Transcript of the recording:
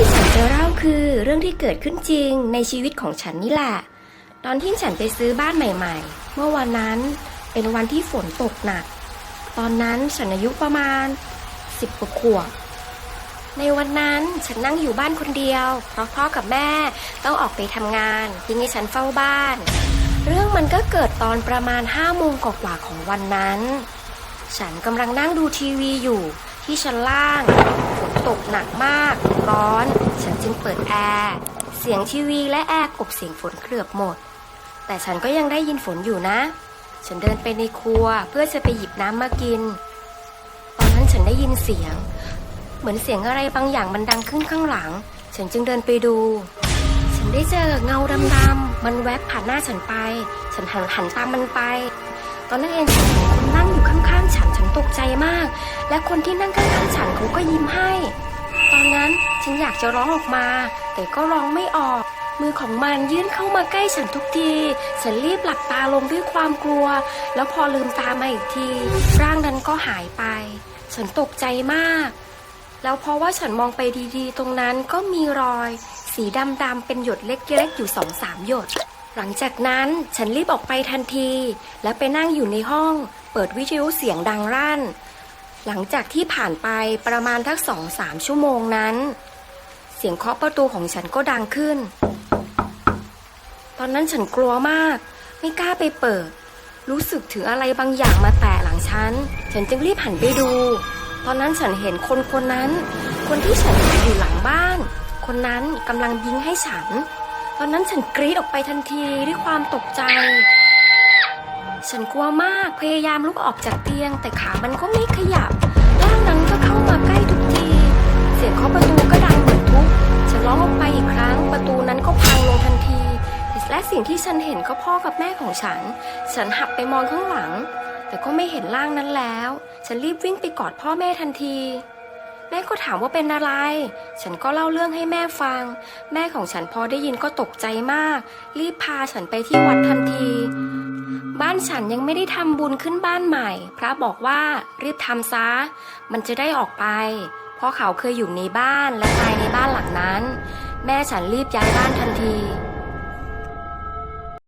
ที่ฉันจะเล่าคือเรื่องที่เกิดขึ้นจริงในชีวิตของฉันนี่แหละ ตอนที่ฉันไปซื้อบ้านใหม่ ๆ เมื่อวันนั้นเป็นวันที่ฝนตกหนัก ตอนนั้นฉันอายุประมาณสิบกว่าขวบในวันนั้นฉันนั่งอยู่บ้านคนเดียว เพราะพ่อกับแม่ต้องออกไปทำงานทิ้งให้ฉันเฝ้าบ้าน เรื่องมันก็เกิดตอนประมาณห้าโมงกว่าๆของวันนั้น ฉันกำลังนั่งดูทีวีอยู่ ที่ชั้นล่างฝนตกหนักมาก ร้อน ฉันจึงเปิดแอร์เสียงทีวีและแอร์กบเสียงฝนเกือบหมด แต่ฉันก็ยังได้ยินฝนอยู่นะ ฉันเดินไปในครัวเพื่อจะไปหยิบน้ำมากิน ตอนนั้นฉันได้ยินเสียง เหมือนเสียงอะไรบางอย่างมันดังขึ้นข้างหลัง ฉันจึงเดินไปดู ฉันได้เจอเงาดำๆมันแวบผ่านหน้าฉันไป ฉันหันหันตามมันไป ตอนนั้นเองฉันเห็นคนนั่งอยู่ข้างๆฉันฉันตกใจมาก และคนที่นั่งข้างๆฉันเขาก็ยิ้มให้ ตอนนั้นฉันอยากจะร้องออกมา แต่ก็ร้องไม่ออก มือของมันยื่นเข้ามาใกล้ฉันทุกที ฉันรีบหลับตาลงด้วยความกลัว แล้วพอลืมตามาอีกที ร่างนั้นก็หายไป ฉันตกใจมาก แล้วเพราะว่าฉันมองไปดีๆ ตรงนั้นก็มีรอย สีดำๆเป็นหยดเล็กๆอยู่สองสามหยด หลังจากนั้นฉันรีบออกไปทันที และไปนั่งอยู่ในห้อง เปิดวิทยุเสียงดังรั่น หลังจากที่ผ่านไปประมาณทักสองสามชั่วโมงนั้น เสียงเคาะประตูของฉันก็ดังขึ้น ตอนนั้นฉันกลัวมาก ไม่กล้าไปเปิด รู้สึกถึงอะไรบางอย่างมาแตะหลังฉัน ฉันจึงรีบหันไปดู ตอนนั้นฉันเห็นคนคนนั้น คนที่ฉันห็นอยู่หลังบ้าน คนนั้นกำลังยิงให้ฉัน ตอนนั้นฉันกรีดออกไปทันทีด้วยความตกใจ ฉันกลัวมากพยายามลุกออกจากเตียง แต่ขามันก็ไม่ขยับร่างนั้นก็เข้ามาใกล้ทุกที เสียงเคาะประตูก็ดังเหมือนทุบฉันร้องออกไปอีกครั้ง ประตูนั้นก็พังลงทันที และสิ่งที่ฉันเห็นก็พ่อกับแม่ของฉัน ฉันหับไปมองข้างหลัง แต่ก็ไม่เห็นร่างนั้นแล้ว ฉันรีบวิ่งไปกอดพ่อแม่ทันที แม่ก็ถามว่าเป็นอะไร ฉันก็เล่าเรื่องให้แม่ฟัง แม่ของฉันพอได้ยินก็ตกใจมาก รีบพาฉันไปที่วัดทันที บ้านฉันยังไม่ได้ทำบุญขึ้นบ้านใหม่ พระบอกว่ารีบทำซะ มันจะได้ออกไป เพราะเขาเคยอยู่ในบ้านและตายในบ้านหลังนั้น แม่ฉันรีบย้ายบ้านทันที